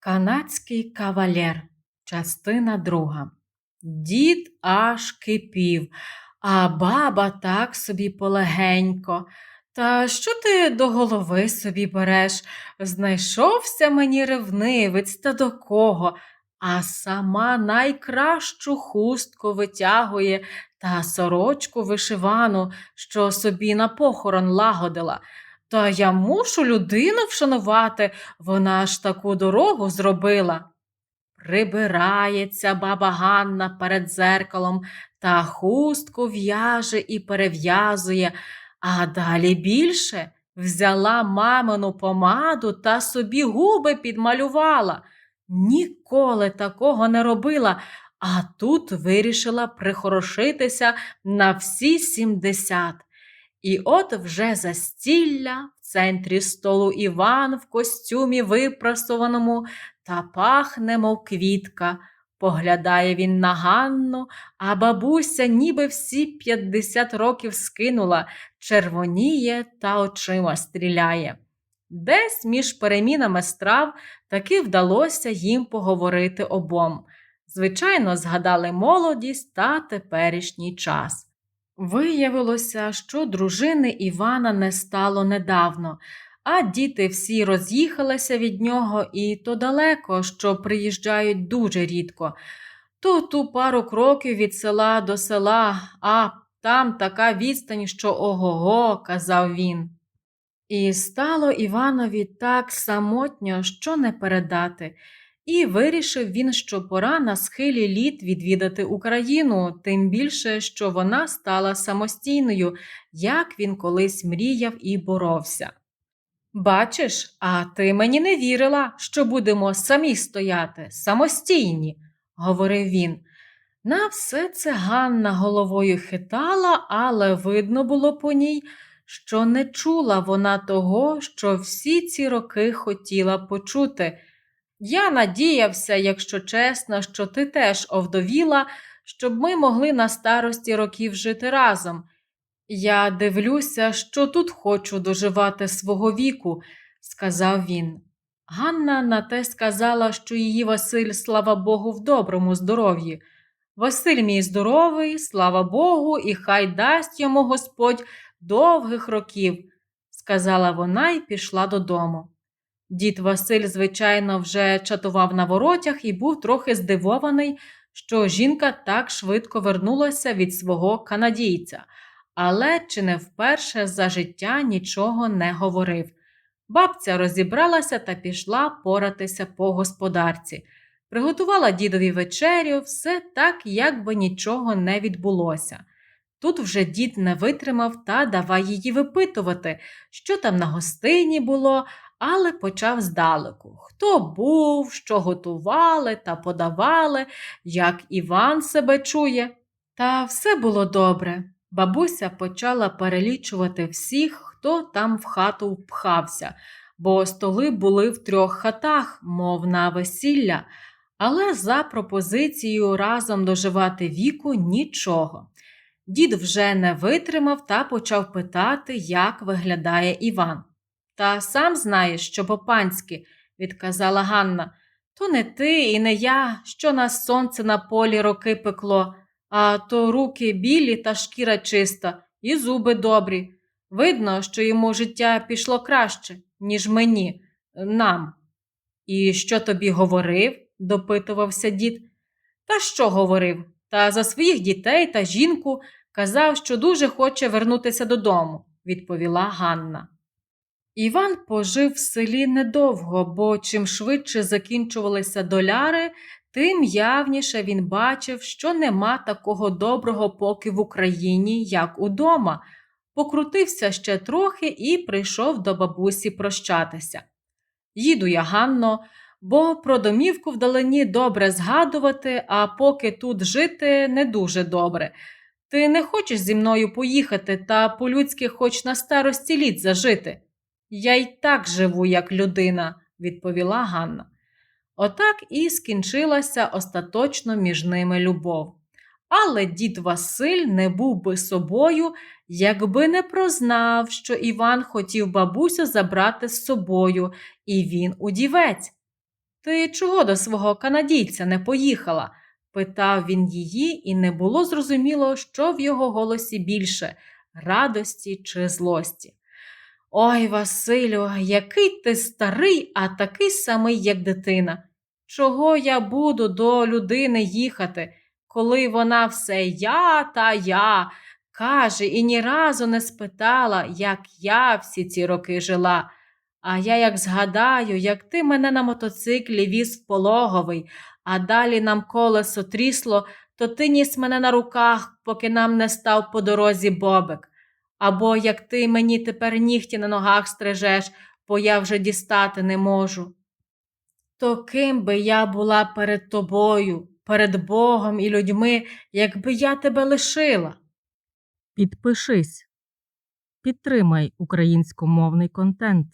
Канадський кавалер, частина друга. Дід аж кипів, а баба так собі полегенько. Та що ти до голови собі береш? Знайшовся мені ревнивець та до кого, а сама найкращу хустку витягує та сорочку вишивану, що собі на похорон лагодила. Та я мушу людину вшанувати, вона ж таку дорогу зробила. Прибирається баба Ганна перед зеркалом та хустку в'яже і перев'язує, а далі більше взяла мамину помаду та собі губи підмалювала. Ніколи такого не робила, а тут вирішила прихорошитися на всі сімдесят. І от вже застілля в центрі столу Іван в костюмі випрасованому та пахне, мов квітка. Поглядає він на Ганну, а бабуся ніби всі п'ятдесят років скинула, червоніє та очима стріляє. Десь між перемінами страв таки вдалося їм поговорити обом. Звичайно, згадали молодість та теперішній час. Виявилося, що дружини Івана не стало недавно, а діти всі роз'їхалися від нього і то далеко, що приїжджають дуже рідко. То ту пару кроків від села до села, а там така відстань, що ого-го, казав він. І стало Іванові так самотньо, що не передати. І вирішив він, що пора на схилі літ відвідати Україну, тим більше, що вона стала самостійною, як він колись мріяв і боровся. Бачиш, а ти мені не вірила, що будемо самі стояти, самостійні, говорив він. На все це Ганна головою хитала, але видно було по ній, що не чула вона того, що всі ці роки хотіла почути. Я надіявся, якщо чесно, що ти теж овдовіла, щоб ми могли на старості років жити разом. Я дивлюся, що тут хочу доживати свого віку, сказав він. Ганна на те сказала, що її Василь, слава Богу, в доброму здоров'ї. Василь мій здоровий, слава Богу, і хай дасть йому Господь довгих років, сказала вона і пішла додому. Дід Василь, звичайно, вже чатував на воротях і був трохи здивований, що жінка так швидко вернулася від свого канадійця, але чи не вперше за життя нічого не говорив. Бабця розібралася та пішла поратися по господарці, приготувала дідові вечерю, все так, як би нічого не відбулося. Тут вже дід не витримав та давай її випитувати, що там на гостині було але почав здалеку. Хто був, що готували та подавали, як Іван себе чує. Та все було добре. Бабуся почала перелічувати всіх, хто там в хату впхався, бо столи були в трьох хатах, мов на весілля, але за пропозицією разом доживати віку нічого. Дід вже не витримав та почав питати, як виглядає Іван. Та сам знаєш, що по-панськи, відказала Ганна, то не ти і не я, що нас сонце на полі роки пекло, а то руки білі та шкіра чиста, і зуби добрі. Видно, що йому життя пішло краще, ніж мені, нам. І що тобі говорив? допитувався дід. Та що говорив? Та за своїх дітей та жінку казав, що дуже хоче вернутися додому, відповіла Ганна. Іван пожив в селі недовго, бо чим швидше закінчувалися доляри, тим явніше він бачив, що нема такого доброго поки в Україні, як удома. Покрутився ще трохи і прийшов до бабусі прощатися. Їду я, Ганно, бо про домівку вдалині добре згадувати, а поки тут жити не дуже добре. Ти не хочеш зі мною поїхати та по-людськи хоч на старості літ зажити. Я й так живу, як людина, відповіла Ганна. Отак і скінчилася остаточно між ними любов. Але дід Василь не був би собою, якби не прознав, що Іван хотів бабусю забрати з собою, і він удівець. Ти чого до свого канадійця не поїхала? питав він її, і не було зрозуміло, що в його голосі більше радості чи злості. Ой, Василю, який ти старий, а такий самий, як дитина. Чого я буду до людини їхати, коли вона все я та я каже і ні разу не спитала, як я всі ці роки жила. А я як згадаю, як ти мене на мотоциклі віз в пологовий, а далі нам колесо трісло, то ти ніс мене на руках, поки нам не став по дорозі бобик. Або як ти мені тепер нігті на ногах стрижеш, бо я вже дістати не можу. То ким би я була перед тобою, перед Богом і людьми, якби я тебе лишила? Підпишись. Підтримай українськомовний контент.